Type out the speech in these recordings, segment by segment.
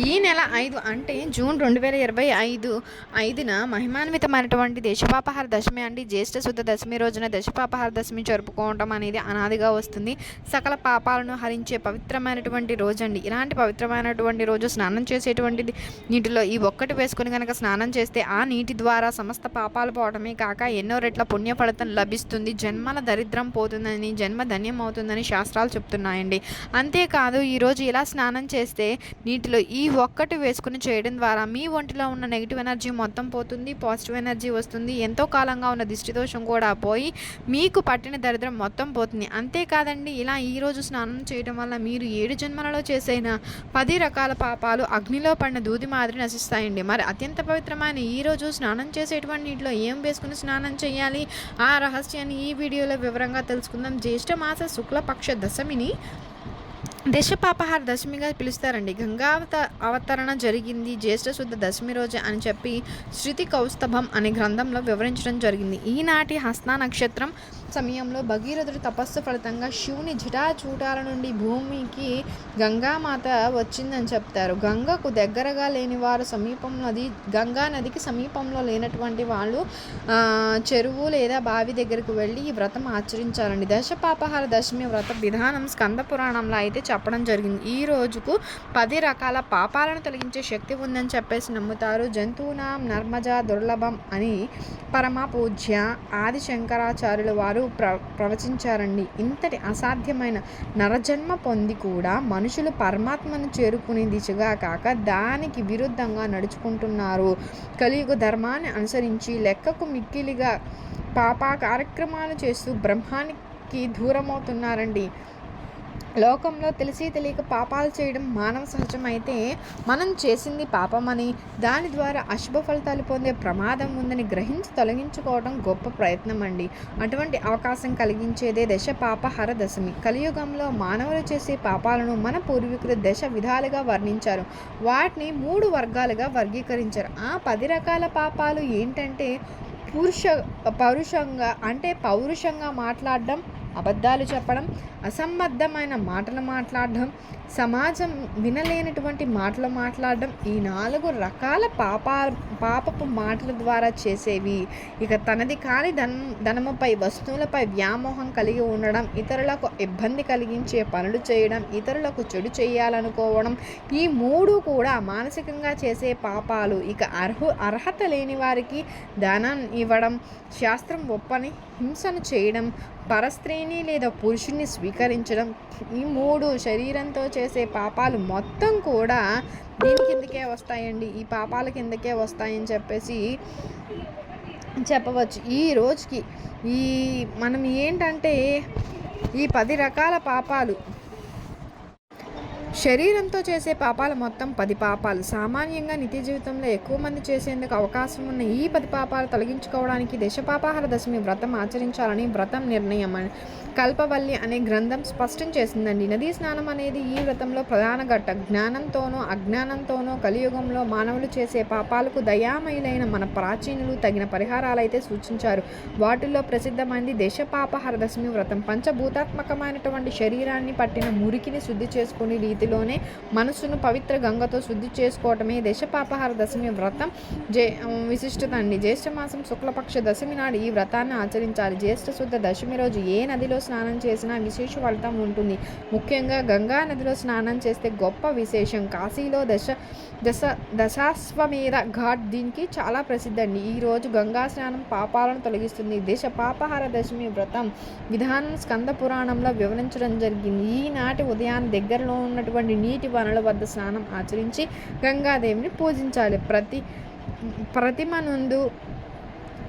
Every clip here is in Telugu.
ఈ నెల ఐదు అంటే జూన్ రెండు వేల ఇరవై ఐదు ఐదున మహిమాన్వితమైనటువంటి దేశపాపహార దశమి అండి. జ్యేష్ఠ శుద్ధ దశమి రోజున దశపాపహార దశమి జరుపుకోవటం అనేది అనాదిగా వస్తుంది. సకల పాపాలను హరించే పవిత్రమైనటువంటి రోజు అండి ఇలాంటి పవిత్రమైనటువంటి రోజు స్నానం చేసేటువంటి నీటిలో ఈ ఒక్కటి వేసుకొని కనుక స్నానం చేస్తే ఆ నీటి ద్వారా సమస్త పాపాలు పోవడమే కాక ఎన్నో రెట్ల పుణ్య ఫలితం లభిస్తుంది. జన్మల దరిద్రం పోతుందని జన్మ ధన్యం అవుతుందని శాస్త్రాలు చెప్తున్నాయండి. అంతేకాదు ఈరోజు ఇలా స్నానం చేస్తే నీటిలో ఈ ఈ ఒక్కటి వేసుకుని చేయడం ద్వారా మీ ఒంటిలో ఉన్న నెగిటివ్ ఎనర్జీ మొత్తం పోతుంది పాజిటివ్ ఎనర్జీ వస్తుంది ఎంతో కాలంగా ఉన్న దిష్టిదోషం కూడా పోయి మీకు పట్టిన దరిద్రం మొత్తం పోతుంది. అంతేకాదండి ఇలా ఈరోజు స్నానం చేయడం వల్ల మీరు ఏడు జన్మలలో చేసిన పది రకాల పాపాలు అగ్నిలో పడిన దూది మాదిరి నశిస్తాయండి. మరి అత్యంత పవిత్రమైన ఈ రోజు స్నానం చేసేటువంటి నీటిలో ఏం వేసుకుని స్నానం చేయాలి? ఆ రహస్యాన్ని ఈ వీడియోలో వివరంగా తెలుసుకుందాం. జ్యేష్ఠ మాస శుక్లపక్ష దశమిని దశపాపహార దశమిగా పిలుస్తారండి. గంగావత అవతరణ జరిగింది. జ్యేష్ఠ శుద్ధ దశమి రోజు అని చెప్పి శృతి కౌస్తభం అనే గ్రంథంలో వివరించడం జరిగింది. ఈనాటి హస్త నక్షత్రం సమయంలో భగీరథుడు తపస్సు ఫలితంగా శివుని జటాచూటాల నుండి భూమికి గంగామాత వచ్చిందని చెప్తారు. గంగకు దగ్గరగా లేని వారు సమీపం నది గంగా నదికి సమీపంలో లేనటువంటి వాళ్ళు చెరువు లేదా బావి దగ్గరకు వెళ్ళి ఈ వ్రతం ఆచరించాలండి. దశపాపహార దశమి వ్రత విధానం స్కంద పురాణంలో అయితే చెప్పడం జరిగింది. ఈ రోజుకు పది రకాల పాపాలను తొలగించే శక్తి ఉందని చెప్పేసి నమ్ముతారు. జంతువునాం నర్మజ దుర్లభం అని పరమ పూజ్య ఆది శంకరాచార్యుల వారు ప్ర ప్రవచించారండి. ఇంతటి అసాధ్యమైన నరజన్మ పొంది కూడా మనుషులు పరమాత్మను చేరుకునే దిశగా కాక దానికి విరుద్ధంగా నడుచుకుంటున్నారు. కలియుగ ధర్మాన్ని అనుసరించి లెక్కకు మిక్కిలిగా పాప కార్యక్రమాలు చేస్తూ బ్రహ్మానికి దూరమవుతున్నారండి. లోకంలో తెలిసి తెలియక పాపాలు చేయడం మానవ సహజం అయితే మనం చేసింది పాపమని దాని ద్వారా అశుభ ఫలితాలు పొందే ప్రమాదం ఉందని గ్రహించి తొలగించుకోవడం గొప్ప ప్రయత్నం అండి అటువంటి అవకాశం కలిగించేదే దశ పాపహర దశమి. కలియుగంలో మానవులు చేసే పాపాలను మన పూర్వీకులు దశ విధాలుగా వర్ణించారు. వాటిని మూడు వర్గాలుగా వర్గీకరించారు. ఆ పది రకాల పాపాలు ఏంటంటే పురుష పౌరుషంగా అంటే పౌరుషంగా మాట్లాడడం అబద్ధాలు చెప్పడం అసంబద్ధమైన మాటలు మాట్లాడడం సమాజం వినలేనటువంటి మాటలు మాట్లాడడం ఈ నాలుగు రకాల పాపా పాపపు మాటల ద్వారా చేసేవి. ఇక తనది కాని ధనం ధనముపై వస్తువులపై వ్యామోహం కలిగి ఉండడం ఇతరులకు ఇబ్బంది కలిగించే పనులు చేయడం ఇతరులకు చెడు చేయాలనుకోవడం ఈ మూడు కూడా మానసికంగా చేసే పాపాలు. ఇక అర్హు అర్హత లేని వారికి దానం ఇవ్వడం శాస్త్రం ఒప్పని హింసను చేయడం పరస్త్రీని లేదా పురుషుని స్వీకరించడం ఈ మూడు శరీరంతో చేసే పాపాలు మొత్తం కూడా దీని కిందకే వస్తాయండి. ఈ పాపాల కిందకే వస్తాయని చెప్పేసి చెప్పవచ్చు. ఈ రోజుకి ఈ మనం ఏంటంటే ఈ పది రకాల పాపాలు శరీరంతో చేసే పాపాలు మొత్తం పది పాపాలు. సామాన్యంగా నిత్య జీవితంలో ఎక్కువ మంది చేసేందుకు అవకాశం ఉన్న ఈ పది పాపాలు తొలగించుకోవడానికి దశపాపాహార దశమి వ్రతం ఆచరించాలని వ్రతం నిర్ణయం అని కల్పవల్లి అనే గ్రంథం స్పష్టం చేసిందండి. నదీ స్నానం అనేది ఈ వ్రతంలో ప్రధాన ఘట్టం. జ్ఞానంతోనో అజ్ఞానంతోనో కలియుగంలో మానవులు చేసే పాపాలకు దయామయులైన మన ప్రాచీనులు తగిన పరిహారాలైతే సూచించారు. వాటిల్లో ప్రసిద్ధమైనది దశపాపహార దశమి వ్రతం. పంచభూతాత్మకమైనటువంటి శరీరాన్ని పట్టిన మురికిని శుద్ధి చేసుకునే స్థితిలోనే మనసును పవిత్ర గంగతో శుద్ధి చేసుకోవటమే దశపాపహార దశమి వ్రతం. జే విశిష్టత అండి. జ్యేష్ఠమాసం శుక్లపక్ష దశమి నాడు ఈ వ్రతాన్ని ఆచరించాలి. జ్యేష్ఠ శుద్ధ దశమి రోజు ఏ నదిలో స్నానం చేసినా విశేష ఫలితం ఉంటుంది. ముఖ్యంగా గంగా నదిలో స్నానం చేస్తే గొప్ప విశేషం. కాశీలో దశ దశ దశాశ్వమేధ ఘాట్ దీనికి చాలా ప్రసిద్ధి అండి. ఈ రోజు గంగా స్నానం పాపాలను తొలగిస్తుంది. దేశ పాపహార దశమి వ్రతం విధానం స్కంద పురాణంలో వివరించడం జరిగింది. ఈనాటి ఉదయాన్ని దగ్గరలో ఉన్నటువంటి నీటి వనరుల వద్ద స్నానం ఆచరించి గంగాదేవిని పూజించాలి. ప్రతి ప్రతిమ నందు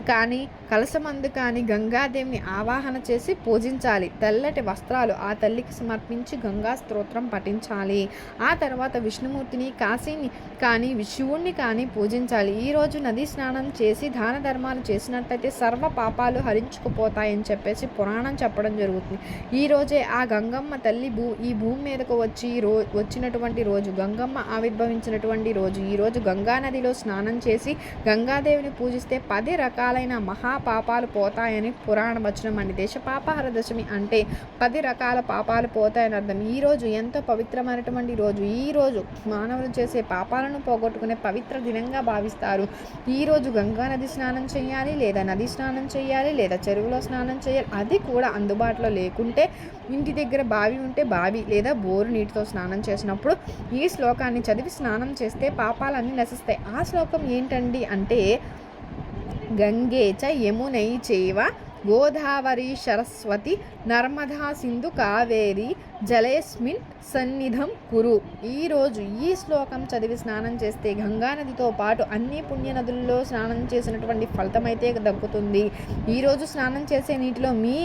కానీ కలసమందు కానీ గంగాదేవిని ఆవాహన చేసి పూజించాలి. తెల్లటి వస్త్రాలు ఆ తల్లికి సమర్పించి గంగా స్తోత్రం పఠించాలి. ఆ తర్వాత విష్ణుమూర్తిని కాశీని కానీ శివుణ్ణి కానీ పూజించాలి. ఈరోజు నదీ స్నానం చేసి దాన ధర్మాలు చేసినట్టయితే సర్వ పాపాలు హరించుకుపోతాయని చెప్పేసి పురాణం చెప్పడం జరుగుతుంది. ఈ రోజే ఆ గంగమ్మ తల్లి భూ ఈ భూమి మీదకు వచ్చి రో వచ్చినటువంటి రోజు గంగమ్మ ఆవిర్భవించినటువంటి రోజు ఈరోజు గంగానదిలో గంగా నదిలో స్నానం చేసి గంగాదేవిని పూజిస్తే పది రకాలైన మహా పాపాలు పోతాయని పురాణ వచనం అండి. దేశ పాపహార దశమి అంటే పది రకాల పాపాలు పోతాయని అర్థం. ఈరోజు రోజు ఎంతో పవిత్రమైనటువంటి రోజు. ఈ రోజు మానవులు చేసే పాపాలను పోగొట్టుకునే పవిత్ర దినంగా భావిస్తారు. ఈరోజు గంగా నది స్నానం చేయాలి లేదా నది స్నానం చేయాలి లేదా చెరువులో స్నానం చేయాలి. అది కూడా అందుబాటులో లేకుంటే ఇంటి దగ్గర బావి ఉంటే బావి లేదా బోరు నీటితో స్నానం చేసినప్పుడు ఈ శ్లోకాన్ని చదివి స్నానం చేస్తే పాపాలన్నీ నశిస్తాయి. ఆ శ్లోకం ఏంటండి అంటే గంగే చ యమునై చేవ గోదావరి సరస్వతి నర్మదా సింధు కావేరి జలేస్మిన్ సన్నిధం కురు. ఈరోజు ఈ శ్లోకం చదివి స్నానం చేస్తే గంగా నదితో పాటు అన్ని పుణ్య నదుల్లో స్నానం చేసినటువంటి ఫలితం అయితే దక్కుతుంది ఈరోజు స్నానం చేసే నీటిలో మీ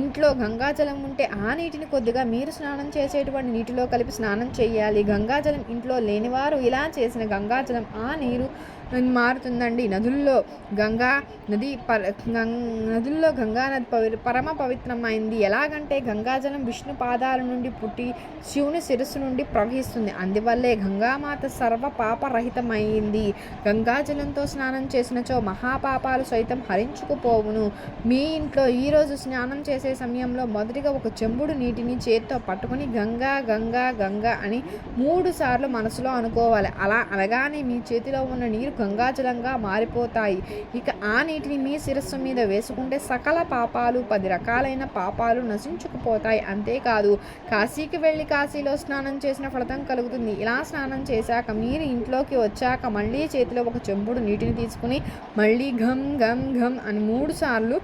ఇంట్లో గంగాజలం ఉంటే ఆ నీటిని కొద్దిగా మీరు స్నానం చేసేటువంటి నీటిలో కలిపి స్నానం చేయాలి. గంగాజలం ఇంట్లో లేనివారు ఇలా చేసిన గంగాజలం ఆ నీరు మారుతుందండి. నదుల్లో గంగా నది పర గం నదుల్లో గంగా నది పవి పరమ పవిత్రమైంది. ఎలాగంటే గంగాజలం విష్ణు పాదాల నుండి పుట్టి శివుని శిరస్సు నుండి ప్రవహిస్తుంది. అందువల్లే గంగామాత సర్వ పాపరహితమైంది గంగాజలంతో స్నానం చేసినచో మహాపాపాలు సైతం హరించుకుపోవును. మీ ఇంట్లో ఈరోజు స్నానం చేసే సమయంలో మొదటిగా ఒక చెంబుడు నీటిని చేత్తో పట్టుకుని గంగా గంగా గంగా అని మూడు సార్లు మనసులో అనుకోవాలి. అలా అనగానే మీ చేతిలో ఉన్న నీరు గంగాజలంగా మారిపోతాయి. ఇక ఆ నీటిని మీ శిరస్సు మీద వేసుకుంటే సకల పాపాలు పది రకాలైన పాపాలు నశించుకుపోతాయి. అంతేకాదు కాశీకి వెళ్ళి కాశీలో స్నానం చేసిన ఫలితం కలుగుతుంది. ఇలా స్నానం చేశాక మీరు ఇంట్లోకి వచ్చాక మళ్ళీ చేతిలో ఒక చెంబుడు నీటిని తీసుకుని మళ్ళీ ఘమ్ ఘమ్ ఘమ్ అని మూడు సార్లు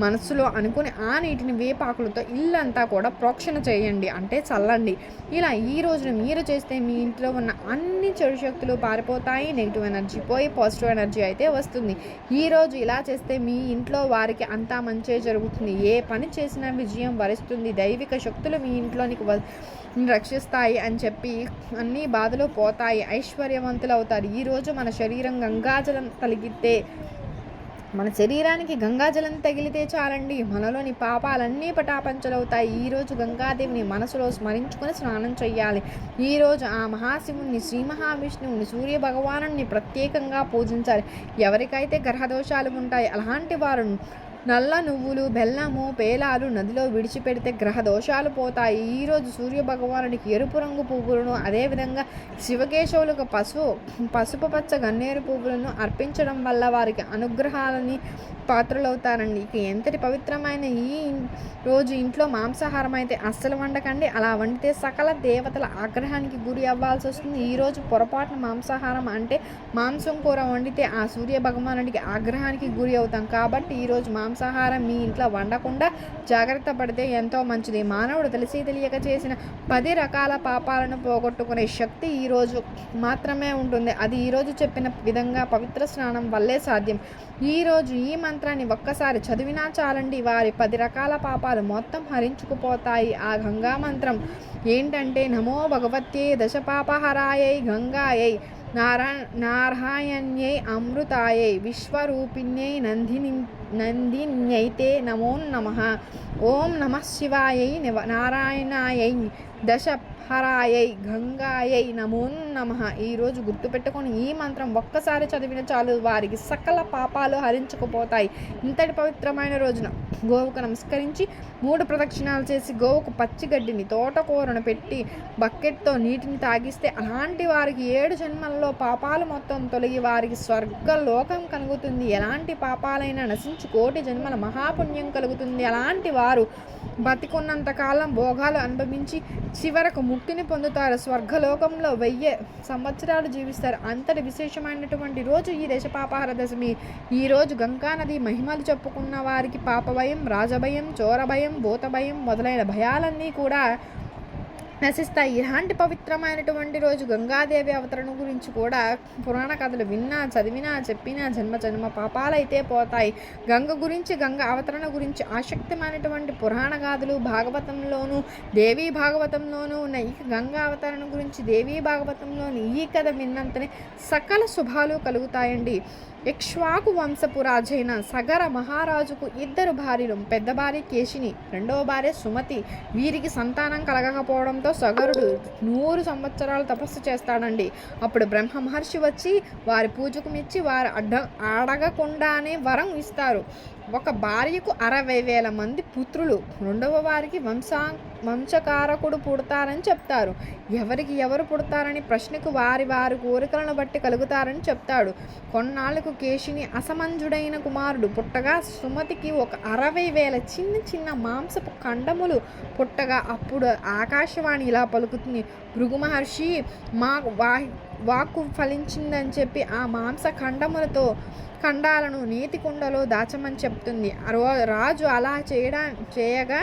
మనస్సులో అనుకుని ఆ నీటిని వేపాకులతో ఇల్లంతా కూడా ప్రోక్షణ చేయండి. అంటే చల్లండి. ఇలా ఈ రోజున మీరు చేస్తే మీ ఇంట్లో ఉన్న అన్ని చెడు శక్తులు పారిపోతాయి నెగిటివ్ ఎనర్జీ పోయి పాజిటివ్ ఎనర్జీ అయితే వస్తుంది. ఈ రోజు ఇలా చేస్తే మీ ఇంట్లో వారికి అంతా మంచే జరుగుతుంది. ఏ పని చేసినా విజయం వరిస్తుంది. దైవిక శక్తులు మీ ఇంట్లోనికి రక్షిస్తాయి అని చెప్పి అన్ని బాధలు పోతాయి. ఐశ్వర్యవంతులు అవుతారు ఈరోజు మన శరీరం గంగాజలం తలిగితే మన శరీరానికి గంగాజలం తగిలితే చాలండి. మనలోని పాపాలన్నీ పటాపంచలవుతాయి. ఈరోజు గంగాదేవిని మనసులో స్మరించుకొని స్నానం చేయాలి ఈరోజు ఆ మహాశివుని శ్రీ మహావిష్ణువుని సూర్య భగవాను ప్రత్యేకంగా పూజించాలి. ఎవరికైతే గ్రహదోషాలు ఉంటాయి అలాంటి వారు నల్ల నువ్వులు బెల్లము పేలాలు నదిలో విడిచిపెడితే గ్రహ దోషాలు పోతాయి. ఈరోజు సూర్య భగవానుడికి ఎరుపు రంగు పువ్వులను అదేవిధంగా శివకేశవులకు పసుపు పసుపు పచ్చ గన్నేరు పువ్వులను అర్పించడం వల్ల వారికి అనుగ్రహాలని పాత్రలవుతారండి. ఇక ఎంతటి పవిత్రమైన ఈ రోజు ఇంట్లో మాంసాహారం అయితే అస్సలు వండకండి. అలా వండితే సకల దేవతల ఆగ్రహానికి గురి అవ్వాల్సి వస్తుంది. ఈరోజు పొరపాటున మాంసాహారం అంటే మాంసం కూర వండితే ఆ సూర్య భగవానుడికి ఆగ్రహానికి గురి అవుతాం. కాబట్టి ఈరోజు మాంసాహారం మీ ఇంట్లో వండకుండా జాగ్రత్త పడితే ఎంతో మంచిది. మానవుడు తెలిసి తెలియక చేసిన పది రకాల పాపాలను పోగొట్టుకునే శక్తి ఈరోజు మాత్రమే ఉంటుంది. అది ఈరోజు చెప్పిన విధంగా పవిత్ర స్నానం వల్లే సాధ్యం. ఈరోజు ఈ మంత్రాన్ని ఒక్కసారి చదివినా చాలండి. వారి పది రకాల పాపాలు మొత్తం హరించుకుపోతాయి. ఆ గంగా మంత్రం ఏంటంటే నమో భగవత్యే దశపాపహరాయై గంగాయై నారా నారాయణ్యై అమృతాయై విశ్వరూపిణ్యై నందిని నందిన్యైతే నమో నమ ఓం నమ శివాయై నివ- నారాయణాయై దశహరాయై గంగాయై నమో నమ ఈరోజు గుర్తుపెట్టుకొని ఈ మంత్రం ఒక్కసారి చదివిన చాలు. వారికి సకల పాపాలు హరించుకుపోతాయి. ఇంతటి పవిత్రమైన రోజున గోవుకు నమస్కరించి మూడు ప్రదక్షిణాలు చేసి గోవుకు పచ్చిగడ్డిని తోటకూరను పెట్టి బకెట్తో నీటిని తాగిస్తే అలాంటి వారికి ఏడు జన్మల్లో పాపాలు మొత్తం తొలగి వారికి స్వర్గలోకం కలుగుతుంది. ఎలాంటి పాపాలైనా నశించి కోటి జన్మల మహాపుణ్యం కలుగుతుంది. అలాంటి వారు బతికున్నంత కాలం భోగాలు అనుభవించి చివరకు ముక్తిని పొందుతారు. స్వర్గలోకంలో వెయ్యి సంవత్సరాలు జీవిస్తారు. అంతటి విశేషమైనటువంటి రోజు ఈ దశపాపహార దశమి ఈరోజు గంగానది గంగా నది మహిమలు చెప్పుకున్న వారికి పాపభయం రాజభయం చోరభయం భూతభయం మొదలైన భయాలన్నీ కూడా నశిస్తాయి. ఇలాంటి పవిత్రమైనటువంటి రోజు గంగాదేవి అవతరణ గురించి కూడా పురాణ కథలు విన్నా చదివినా చెప్పినా జన్మ జన్మ పాపాలైతే పోతాయి. గంగ గురించి గంగ అవతరణ గురించి ఆసక్తిమైనటువంటి పురాణ గాథలు భాగవతంలోను దేవీ భాగవతంలోనూ ఉన్నాయి. ఈ గంగా అవతరణ గురించి దేవీ భాగవతంలోని ఈ కథ విన్నంతనే సకల శుభాలు కలుగుతాయండి. ఇక్ష్వాకు వంశపు రాజైన సగర మహారాజుకు ఇద్దరు భార్యలు పెద్ద భార్య కేశిని రెండవ భార్య సుమతి. వీరికి సంతానం కలగకపోవడంతో సగరుడు నూరు సంవత్సరాలు తపస్సు చేస్తాడండి. అప్పుడు బ్రహ్మ మహర్షి వచ్చి వారి పూజకు మెచ్చి వారు అడ్డ అడగకుండానే వరం ఇస్తారు. ఒక భార్యకు అరవై వేల మంది పుత్రులు. రెండవ వారికి వంశా వంశకారకుడు పుడతారని చెప్తారు. ఎవరికి ఎవరు పుడతారని ప్రశ్నకు వారి వారి కోరికలను బట్టి కలుగుతారని చెప్తాడు. కొన్నాళ్ళకు కేశిని అసమంజుడైన కుమారుడు. పుట్టగా సుమతికి ఒక అరవై వేల చిన్న చిన్న మాంసపు ఖండములు పుట్టగా అప్పుడు ఆకాశవాణి ఇలా పలుకుతుంది. భృగు మహర్షి మా వా వాక్కు ఫలించిందని చెప్పి ఆ మాంస ఖండములతో ఖండాలను నీతి కుండలో దాచమని చెప్తుంది. రాజు అలా చేయడా చేయగా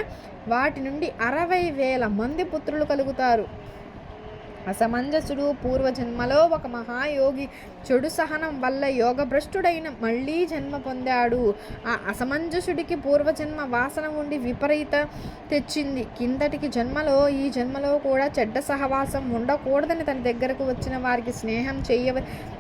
వాటి నుండి అరవై వేల మంది పుత్రులు కలుగుతారు. అసమంజసుడు పూర్వజన్మలో ఒక మహాయోగి చెడు సహనం వల్ల యోగభ్రష్టుడైన మళ్ళీ జన్మ పొందాడు. ఆ అసమంజసుడికి పూర్వజన్మ వాసన ఉండి విపరీత తెచ్చింది. కిందటికి జన్మలో ఈ జన్మలో కూడా చెడ్డ సహవాసం ఉండకూడదని తన దగ్గరకు వచ్చిన వారికి స్నేహం చేయవ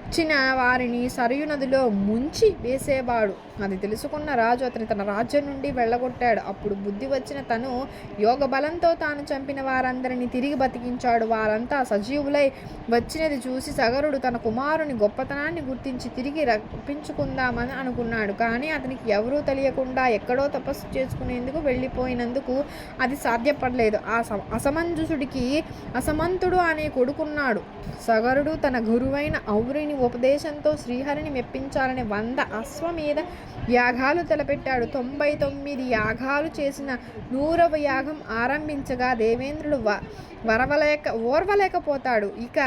వచ్చిన వారిని సరయు నదిలో ముంచి వేసేవాడు. అది తెలుసుకున్న రాజు అతని తన రాజ్యం నుండి వెళ్ళగొట్టాడు. అప్పుడు బుద్ధి వచ్చిన తను యోగ బలంతో తాను చంపిన వారందరినీ తిరిగి బతికించాడు. వారంతా సజీవులై వచ్చినది చూసి సగరుడు తన కుమారుని గొప్పతనాన్ని గుర్తించి తిరిగి రప్పించుకుందామని అనుకున్నాడు. కానీ అతనికి ఎవరూ తెలియకుండా ఎక్కడో తపస్సు చేసుకునేందుకు వెళ్ళిపోయినందుకు అది సాధ్యపడలేదు. ఆ అసమంజుసుడికి అసమంతుడు అనే కొడుకున్నాడు. సగరుడు తన గురువైన ఔరిని ఉపదేశంతో శ్రీహరిని మెప్పించాలని వంద అశ్వమేధ యాగాలు తలపెట్టాడు. తొంభై తొమ్మిది యాగాలు చేసిన నూరవ యాగం ఆరంభించగా దేవేంద్రుడు వ వరవలేక ఓర్వలేకపోతాడు. ఇక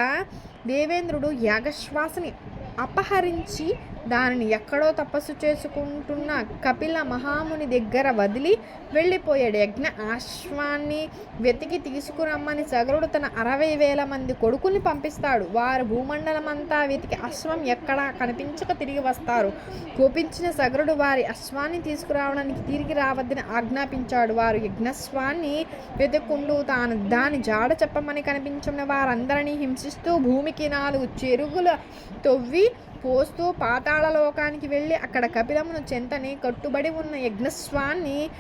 దేవేంద్రుడు యాగశ్వాసని అపహరించి దానిని ఎక్కడో తపస్సు చేసుకుంటున్న కపిల మహాముని దగ్గర వదిలి వెళ్ళిపోయాడు. యజ్ఞ ఆశ్వాన్ని వెతికి తీసుకురమ్మని సగరుడు తన అరవై వేల మంది కొడుకుని పంపిస్తాడు. వారు భూమండలం అంతా వెతికి అశ్వం ఎక్కడా కనిపించక తిరిగి వస్తారు. కోపించిన సగరుడు వారి అశ్వాన్ని తీసుకురావడానికి తిరిగి రావద్దని ఆజ్ఞాపించాడు. వారు యజ్ఞస్వాన్ని వెతుక్కుంటూ తాను దాని జాడ చెప్పమని కనిపించిన వారందరినీ హింసిస్తూ భూమికి నాలుగు చెరుగుల తొవ్వి పోస్తూ పాతాళ లోకానికి వెళ్ళి అక్కడ కపిలమును చెంతని కట్టుబడి ఉన్న యజ్ఞస్వాన్ని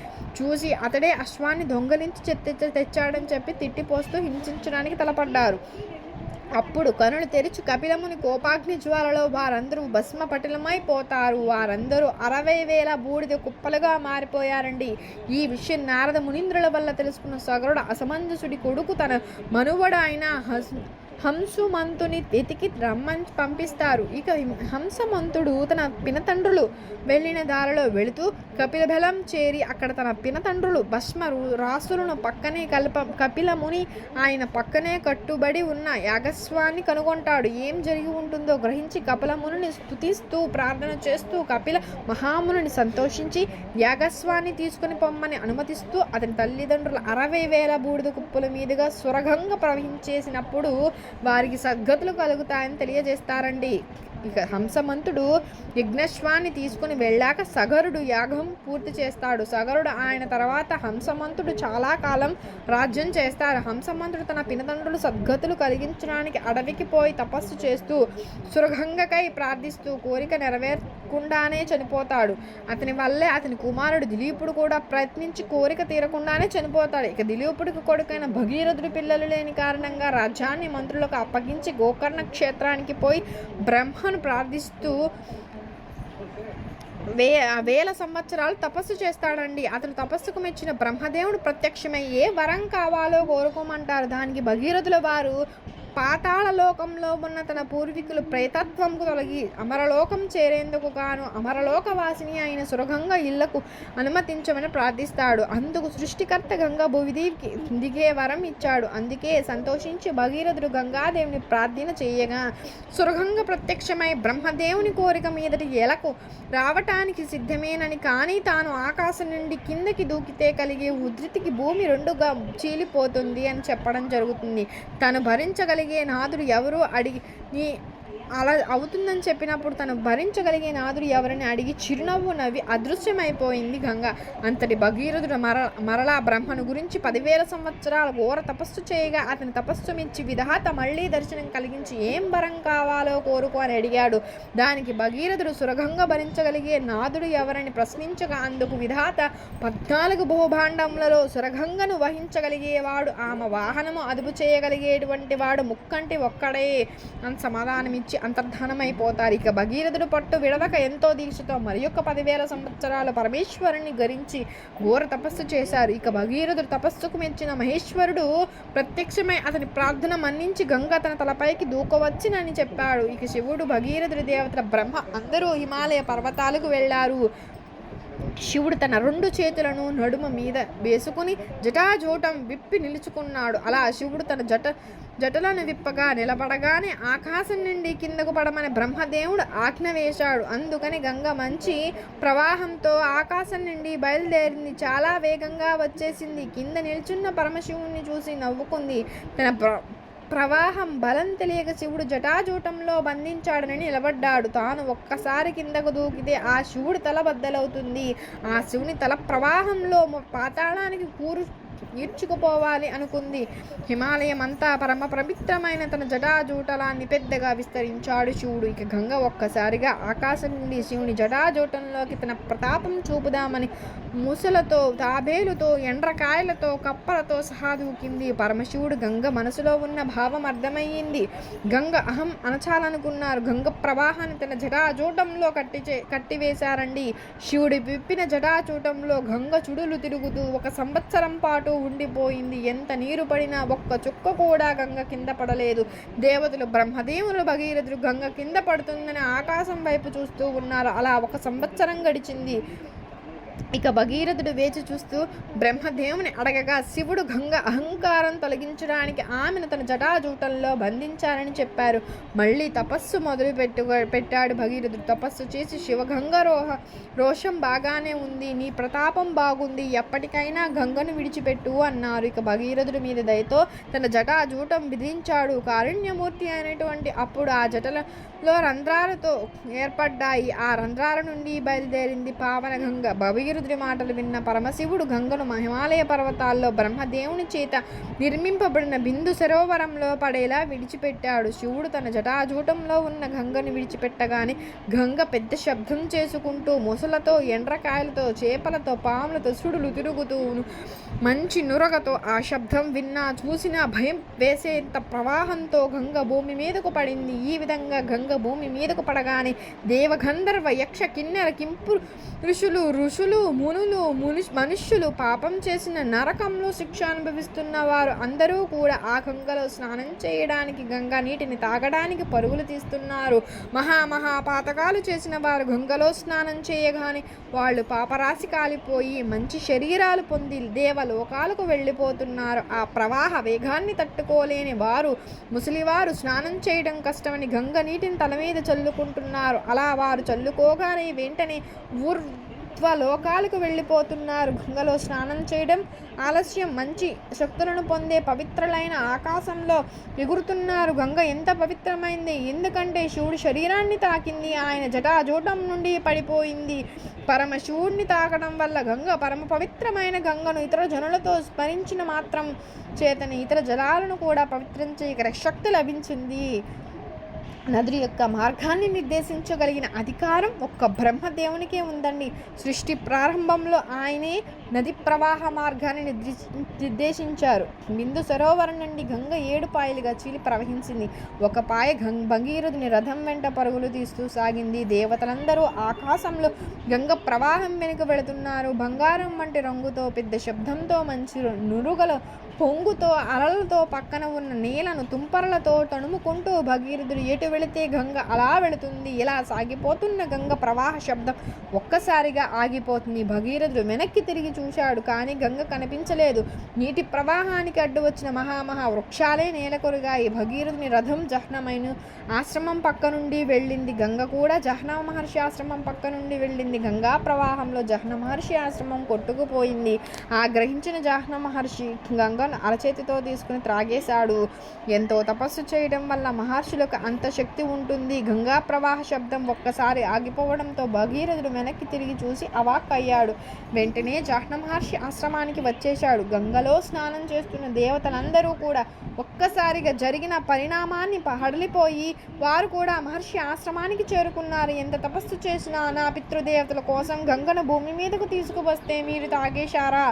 చూసి అతడే అశ్వాన్ని దొంగలించి చెత్త తెచ్చాడని చెప్పి తిట్టిపోస్తూ హింసించడానికి తలపడ్డారు. అప్పుడు కనులు తెరిచి కపిలముని కోపాగ్ని జ్వాలలో వారందరూ భస్మ పటిలమైపోతారు వారందరూ అరవై వేల బూడిద కుప్పలుగా మారిపోయారండి. ఈ విషయం నారద మునీంద్రుల వల్ల తెలుసుకున్న సగరుడు అసమంజసుడి కొడుకు తన మనువడు అయిన హస్ హంసుమంతుని తితికి రమ్మని పంపిస్తారు. ఇక హంసమంతుడు తన పినతండ్రులు వెళ్ళిన దారిలో వెళుతూ కపిలబలం చేరి అక్కడ తన పినతండ్రులు భస్మ రాసులను పక్కనే కల్ప కపిలముని ఆయన పక్కనే కట్టుబడి ఉన్న యాగస్వాన్ని కనుగొంటాడు. ఏం జరిగి ఉంటుందో గ్రహించి కపిలముని స్తుతిస్తూ ప్రార్థన చేస్తూ కపిల మహాముని సంతోషించి యాగస్వాన్ని తీసుకుని పొమ్మని అనుమతిస్తూ అతని తల్లిదండ్రుల అరవై వేల బూడిద కుప్పల మీదుగా సురగంగా ప్రవహించేసినప్పుడు వారికి సద్గతులు కలుగుతాయని తెలియజేస్తారండి. ఇక హంసమంతుడు యజ్ఞశ్వాన్ని తీసుకుని వెళ్ళాక సగరుడు యాగం పూర్తి చేస్తాడు. సగరుడు ఆయన తర్వాత హంసమంతుడు చాలా కాలం రాజ్యం చేస్తారు. హంసమంతుడు తన పినతండ్రులు సద్గతులు కలిగించడానికి అడవికి పోయి తపస్సు చేస్తూ సురగంగకై ప్రార్థిస్తూ కోరిక నెరవేరకుండానే చనిపోతాడు. అతని వల్లే అతని కుమారుడు దిలీపుడు కూడా ప్రయత్నించి కోరిక తీరకుండానే చనిపోతాడు. ఇక దిలీపుడికి కొడుకైన భగీరథుడి పిల్లలు లేని కారణంగా రాజ్యాన్ని మంత్రులకు అప్పగించి గోకర్ణ క్షేత్రానికి పోయి బ్రహ్మ ప్రభువును ప్రార్థిస్తూ వే వేల సంవత్సరాలు తపస్సు చేస్తాడండి. అతను తపస్సుకు మెచ్చిన బ్రహ్మదేవుడు ప్రత్యక్షమై ఏ వరం కావాలో కోరుకోమంటారు. దానికి భగీరథుల వారు పాతాళ లోకంలో ఉన్న తన పూర్వీకులు ప్రేతత్వంకు తొలగి అమరలోకం చేరేందుకు గాను అమరలోక వాసిని అయిన సురగంగ ఇళ్ళకు అనుమతించమని ప్రార్థిస్తాడు. అందుకు సృష్టికర్త గంగా భూమిదికి దిగే వరం ఇచ్చాడు. అందుకే సంతోషించి భగీరథుడు గంగాదేవిని ప్రార్థన చేయగా సురగంగ ప్రత్యక్షమై బ్రహ్మదేవుని కోరిక మీదటి ఎలకు రావటానికి సిద్ధమేనని కానీ తాను ఆకాశం నుండి కిందకి దూకితే కలిగే ఉధృతికి భూమి రెండుగా చీలిపోతుంది అని చెప్పడం జరుగుతుంది. తను భరించగలిగే నాదుడు ఎవరు అడిగి నీ అలా అవుతుందని చెప్పినప్పుడు తను భరించగలిగే నాదుడు ఎవరిని అడిగి చిరునవ్వు నవ్వి అదృశ్యమైపోయింది గంగ. అంతటి భగీరథుడు మర మరలా బ్రహ్మను గురించి పదివేల సంవత్సరాల ఘోర తపస్సు చేయగా అతని తపస్సు మించి విధాత మళ్ళీ దర్శనం కలిగించి ఏం వరం కావాలో కోరుకో అని అడిగాడు. దానికి భగీరథుడు సురగంగా భరించగలిగే నాదుడు ఎవరని ప్రశ్నించగా అందుకు విధాత పద్నాలుగు భూభాండములలో సురగంగను వహించగలిగేవాడు. ఆమె వాహనము అదుపు చేయగలిగేటువంటి వాడు ముక్కంటి ఒక్కడే అని సమాధానమిచ్చి వచ్చి అంతర్ధానమైపోతారు. ఇక భగీరథుడు పట్టు విడవక ఎంతో దీక్షతో మరి యొక్క పదివేల సంవత్సరాలు పరమేశ్వరుని గరించి ఘోర తపస్సు చేశారు. ఇక భగీరథుడు తపస్సుకు మెచ్చిన మహేశ్వరుడు ప్రత్యక్షమై అతని ప్రార్థన మన్నించి గంగ తన తలపైకి దూకవచ్చునని చెప్పాడు. ఇక శివుడు భగీరథుడి దేవతల బ్రహ్మ అందరూ హిమాలయ పర్వతాలకు వెళ్ళారు. శివుడు తన రెండు చేతులను నడుమ మీద వేసుకుని జటాజూటం విప్పి నిలుచుకున్నాడు. అలా శివుడు తన జట జటలను విప్పగా నిలబడగానే ఆకాశం నుండి కిందకు పడమని బ్రహ్మదేవుడు ఆజ్ఞ వేశాడు. అందుకని గంగ మంచి ప్రవాహంతో ఆకాశం నుండి బయలుదేరింది. చాలా వేగంగా వచ్చేసింది. కింద నిల్చున్న పరమశివుణ్ణి చూసి నవ్వుకుంది. తన ప్ర ప్రవాహం బలం తెలియక శివుడు జటాజూటంలో బంధించాడని నిలబడ్డాడు. తాను ఒక్కసారి కిందకు దూకితే ఆ శివుడు తల బద్దలవుతుంది. ఆ శివుని తల ప్రవాహంలో పాతాళానికి కూరు ఈడ్చుకుపోవాలి అనుకుంది. హిమాలయం అంతా పరమ పవిత్రమైన తన జటాజూటలాన్ని పెద్దగా విస్తరించాడు శివుడు. ఇక గంగ ఒక్కసారిగా ఆకాశం నుండి శివుని జటాజూటంలోకి తన ప్రతాపం చూపుదామని ముసలతో తాబేలుతో ఎండ్రకాయలతో కప్పలతో సహా దూకింది. పరమశివుడు గంగ మనసులో ఉన్న భావం అర్థమయ్యింది. గంగ అహం అనచాలనుకున్నారు. గంగ ప్రవాహాన్ని తన జటాజూటంలో కట్టి చే- కట్టివేశారండి. శివుడి విప్పిన జటాచూటంలో గంగ చుడులు తిరుగుతూ ఒక సంవత్సరం పాటు ఉండిపోయింది. ఎంత నీరు పడినా ఒక్క చుక్క కూడా గంగ కింద పడలేదు. దేవతలు బ్రహ్మదేవులు భగీరథులు గంగ కింద పడుతుందని ఆకాశం వైపు చూస్తూ ఉన్నారు. అలా ఒక సంవత్సరం గడిచింది. ఇక భగీరథుడు వేచి చూస్తూ బ్రహ్మదేవుని అడగగా శివుడు గంగ అహంకారం తొలగించడానికి ఆమెను తన జటాజూటంలో బంధించారని చెప్పారు. మళ్ళీ తపస్సు మొదలు పెట్టు పెట్టాడు భగీరథుడు. తపస్సు చేసి శివగంగ రోహ రోషం బాగానే ఉంది. నీ ప్రతాపం బాగుంది. ఎప్పటికైనా గంగను విడిచిపెట్టు అన్నారు. ఇక భగీరథుడి మీద దయతో తన జటాజూటం విధించాడు. కారుణ్యమూర్తి అనేటువంటి అప్పుడు ఆ జటల లో రంధ్రాలతో ఏర్పడ్డాయి. ఆ రంధ్రాల నుండి బయలుదేరింది పావన గంగ. భగీరథుడి మాటలు విన్న పరమశివుడు గంగను హిమాలయ పర్వతాల్లో బ్రహ్మదేవుని చేత నిర్మింపబడిన బిందు సరోవరంలో పడేలా విడిచిపెట్టాడు. శివుడు తన జటాజూటంలో ఉన్న గంగను విడిచిపెట్టగానే గంగ పెద్ద శబ్దం చేసుకుంటూ మొసలతో ఎండ్రకాయలతో చేపలతో పాములతో సుడులు తిరుగుతూ మంచి నురగతో ఆ శబ్దం విన్నా చూసినా భయం వేసేంత ప్రవాహంతో గంగ భూమి మీదకు పడింది. ఈ విధంగా గంగ భూమి మీదకు పడగానే దేవగంధర్వ యక్ష కిన్నెర కింపు ఋషులు ఋషులు మునులు ముని మనుష్యులు పాపం చేసిన నరకంలో శిక్ష అనుభవిస్తున్న వారు అందరూ కూడా ఆ గంగలో స్నానం చేయడానికి గంగా నీటిని తాగడానికి పరుగులు తీస్తున్నారు. మహా పాతకాలు చేసిన వారు గంగలో స్నానం చేయగానే వాళ్ళు పాపరాశి కాలిపోయి మంచి శరీరాలు పొంది దేవలోకాలకు వెళ్ళిపోతున్నారు. ఆ ప్రవాహ వేగాన్ని తట్టుకోలేని వారు ముసలివారు స్నానం చేయడం కష్టమని గంగ నీటిని తల మీద చల్లుకుంటున్నారు. అలా వారు చల్లుకోగానే వెంటనే ఊర్ధ్వలోకాలకు వెళ్ళిపోతున్నారు. గంగలో స్నానం చేయడం ఆలస్యం. మంచి శక్తులను పొందే పవిత్రులైన ఆకాశంలో ఎగురుతున్నారు. గంగ ఎంత పవిత్రమైంది. ఎందుకంటే శివుడి శరీరాన్ని తాకింది. ఆయన జటాజూటం నుండి పడిపోయింది. పరమశివుడిని తాకడం వల్ల గంగ పరమ పవిత్రమైన గంగను ఇతర జనులతో స్మరించిన మాత్రం చేతని ఇతర జలాలను కూడా పవిత్రం చేయగల శక్తి లభించింది. నదుల యొక్క మార్గాన్ని నిర్దేశించగలిగిన అధికారం ఒక్క బ్రహ్మదేవునికే ఉందండి. సృష్టి ప్రారంభంలో ఆయనే నది ప్రవాహ మార్గాన్ని నిర్దేశించారు. బిందు సరోవరం నుండి గంగ ఏడు పాయలుగా చీలి ప్రవహించింది. ఒక పాయ గం భగీరథుని రథం వెంట పరుగులు తీస్తూ సాగింది. దేవతలందరూ ఆకాశంలో గంగ ప్రవాహం వెనుక వెళుతున్నారు. బంగారం వంటి రంగుతో పెద్ద శబ్దంతో మంచి నురుగల పొంగుతో అలలతో పక్కన ఉన్న నేలను తుంపరలతో తణుముకుంటూ భగీరథుడు ఎటు వెళితే గంగ అలా వెళుతుంది. ఇలా సాగిపోతున్న గంగ ప్రవాహ శబ్దం ఒక్కసారిగా ఆగిపోతుంది. భగీరథుడు వెనక్కి తిరిగి చూశాడు కానీ గంగ కనిపించలేదు. నీటి ప్రవాహానికి అడ్డు వచ్చిన మహామహా వృక్షాలే నేలకొరిగాయి భగీరథుని రథం జహ్నమైన ఆశ్రమం పక్క నుండి వెళ్ళింది గంగ కూడా. జహ్న మహర్షి ఆశ్రమం పక్క నుండి వెళ్ళింది గంగా ప్రవాహంలో జహ్న మహర్షి ఆశ్రమం కొట్టుకుపోయింది. ఆ గ్రహించిన జహ్న మహర్షి గంగను అరచేతితో తీసుకుని త్రాగేశాడు. ఎంతో తపస్సు చేయడం వల్ల మహర్షులకు అంత శక్తి ఉంటుంది. గంగా ప్రవాహ శబ్దం ఒక్కసారి ఆగిపోవడంతో భగీరథుడు వెనక్కి తిరిగి చూసి అవాక్ అయ్యాడు వెంటనే జాహ్న మహర్షి ఆశ్రమానికి వచ్చేశాడు. గంగలో స్నానం చేస్తున్న దేవతలందరూ కూడా ఒక్కసారిగా జరిగిన పరిణామాన్ని హడలిపోయి వారు కూడా మహర్షి ఆశ్రమానికి చేరుకున్నారు. ఎంత తపస్సు చేసినా నా పితృదేవతల కోసం గంగను భూమి మీదకు తీసుకువస్తే మీరు తాగేశారా?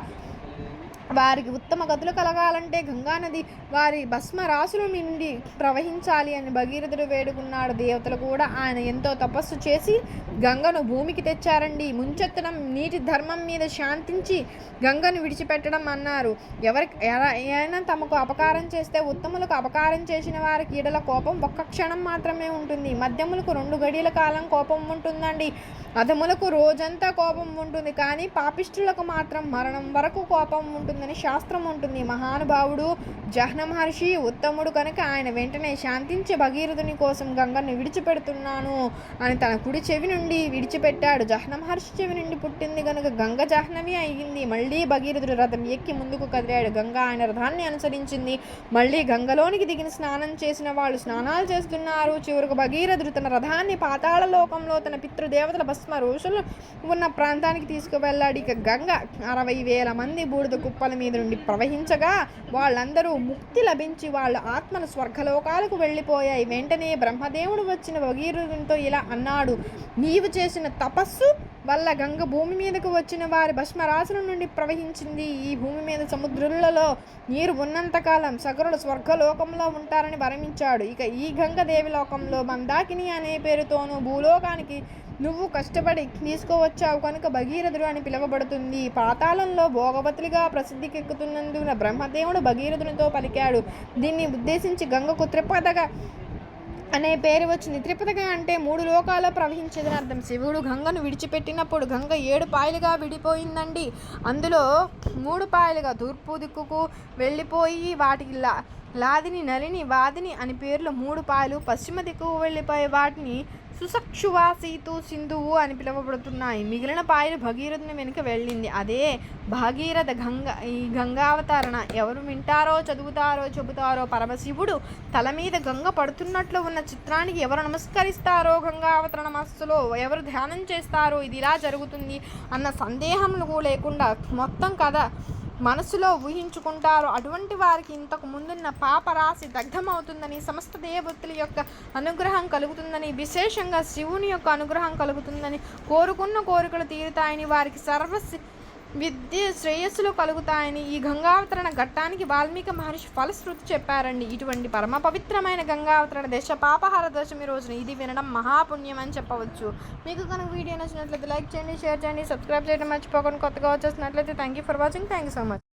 వారికి ఉత్తమ గతులు కలగాలంటే గంగానది వారి భస్మ రాసుల నుండి ప్రవహించాలి అని భగీరథుడు వేడుకున్నాడు. దేవతలు కూడా ఆయన ఎంతో తపస్సు చేసి గంగను భూమికి తెచ్చారండి. ముంచెత్తడం నీటి ధర్మం మీద శాంతించి గంగను విడిచిపెట్టడం అన్నారు. ఎవరికి ఏమైనా తమకు అపకారం చేస్తే ఉత్తములకు అపకారం చేసిన వారికి ఈడల కోపం ఒక్క క్షణం మాత్రమే ఉంటుంది. మధ్యములకు రెండు గడియల కాలం కోపం ఉంటుందండి. అధములకు రోజంతా కోపం ఉంటుంది. కానీ పాపిష్టులకు మాత్రం మరణం వరకు కోపం ఉంటుంది. ఉంటుందని శాస్త్రం ఉంటుంది మహానుభావుడు జహ్న మహర్షి ఉత్తముడు కనుక ఆయన వెంటనే శాంతించే భగీరథుని కోసం గంగను విడిచిపెడుతున్నాను అని తన కుడి చెవి నుండి విడిచిపెట్టాడు. జహ్న మహర్షి చెవి నుండి పుట్టింది కనుక గంగ జాహ్నవి అయ్యింది. మళ్ళీ భగీరథుడు రథం ఎక్కి ముందుకు కదిలాడు. గంగ ఆయన రథాన్ని అనుసరించింది. మళ్ళీ గంగలోనికి దిగిన స్నానం చేసిన వాళ్ళు స్నానాలు చేస్తున్నారు. చివరకు భగీరథుడు తన రథాన్ని పాతాళ లోకంలో తన పితృదేవతల భస్మ రోజులు ఉన్న ప్రాంతానికి తీసుకువెళ్ళాడు. ఇక గంగ అరవై వేల మంది బూడిద కుప్పల మీద నుండి ప్రవహించగా వాళ్ళందరూ ముక్తి లభించి వాళ్ళ ఆత్మలు స్వర్గలోకాలకు వెళ్ళిపోయాయి. వెంటనే బ్రహ్మదేవుడు వచ్చిన భగీరథునితో ఇలా అన్నాడు నీవు చేసిన తపస్సు వల్ల గంగ భూమి మీదకు వచ్చిన వారి భస్మరాశుల నుండి ప్రవహించింది. ఈ భూమి మీద సముద్రులలో నీరు ఉన్నంతకాలం సగరుడు స్వర్గలోకంలో ఉంటారని వరమించాడు. ఇక ఈ గంగ దేవి లోకంలో మందాకిని అనే పేరుతోనూ భూలోకానికి నువ్వు కష్టపడి తీసుకువచ్చావు కనుక భగీరథుడు అని పిలువబడుతుంది. పాతాళంలో భోగవతులుగా ప్రసిద్ధికెక్కుతున్నందున బ్రహ్మదేవుడు భగీరథునితో పలికాడు. దీన్ని ఉద్దేశించి గంగకు త్రిపదగా అనే పేరు వచ్చింది. త్రిపదగా అంటే మూడు లోకాల ప్రవహించేదని అర్థం. శివుడు గంగను విడిచిపెట్టినప్పుడు గంగ ఏడు పాయలుగా విడిపోయిందండి. అందులో మూడు పాయలుగా తూర్పు దిక్కుకు వెళ్ళిపోయి వాటికి లాదిని నలిని వాదిని అని పేర్లు మూడు పాయలు పశ్చిమ దిక్కు వెళ్ళిపోయే వాటిని సుసక్షువా సీతు సింధువు అని పిలువబడుతున్నాయి. మిగిలిన పాయలు భగీరథుని వెనుక వెళ్ళింది. అదే భాగీరథ గంగ ఈ గంగావతరణ. ఎవరు వింటారో చదువుతారో చెబుతారో పరమశివుడు తల మీద గంగ పడుతున్నట్లు ఉన్న చిత్రానికి ఎవరు నమస్కరిస్తారో గంగావతరణ మస్తులో ఎవరు ధ్యానం చేస్తారో ఇది ఇలా జరుగుతుంది అన్న సందేహములు లేకుండా మొత్తం కథ మనసులో ఊహించుకుంటారో అటువంటి వారికి ఇంతకు ముందున్న పాపరాశి దగ్ధమవుతుందని సమస్త దేవతల యొక్క అనుగ్రహం కలుగుతుందని విశేషంగా శివుని యొక్క అనుగ్రహం కలుగుతుందని కోరుకున్న కోరికలు తీరుతాయని వారికి సర్వ విద్య శ్రేయస్సులు కలుగుతాయని ఈ గంగావతరణ ఘట్టానికి వాల్మీకి మహర్షి ఫలశ్రుతి చెప్పారండి. ఇటువంటి పరమ పవిత్రమైన గంగావతరణ దశ పాపహార దశమి రోజున ఇది వినడం మహాపుణ్యం అని చెప్పవచ్చు. మీకు కనుక వీడియో నచ్చినట్లయితే లైక్ చేయండి షేర్ చేయండి సబ్స్క్రైబ్ చేయడం మర్చిపోకుండా కొత్తగా వచ్చేసినట్లయితే thank you for watching thank you so much